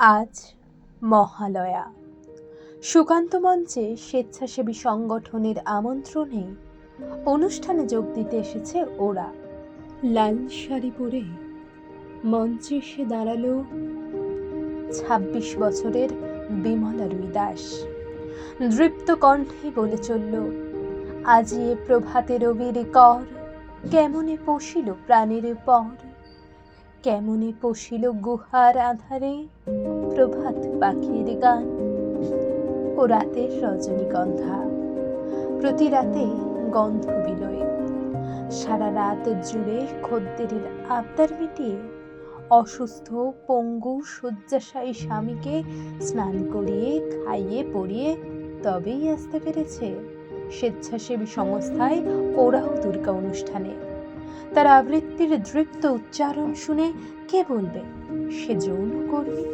আজ মহালয়া। সুকান্ত মঞ্চে স্বেচ্ছাসেবী সংগঠনের আমন্ত্রণে অনুষ্ঠানে যোগ দিতে এসেছে ওরা। লাল শাড়ি পরে মঞ্চে এসে দাঁড়াল ছাব্বিশ বছরের বিমলা রুই দাস দৃপ্ত কণ্ঠে বলে চলল, আজি এ প্রভাতে রবির কর, কেমনে পশিল প্রাণের পর? কেমনে পশিল গুহার আধারে? প্রভাত পাখির গান। ও রাতের রজনীগন্ধা প্রতি রাতে গন্ধ বিলোয়। সারা রাত জুড়ে খদ্দেরের আবদার মিটিয়ে অসুস্থ পঙ্গু শয্যাশায়ী স্বামীকে স্নান করিয়ে, খাইয়ে পরিয়ে তবেই আসতে পেরেছে। স্বেচ্ছাসেবী সংস্থায় ওরাও দুর্গা অনুষ্ঠানে। তার আবৃত্তির দৃপ্ত উচ্চারণ শুনে কে বলবে? সে যৌন কর্মী।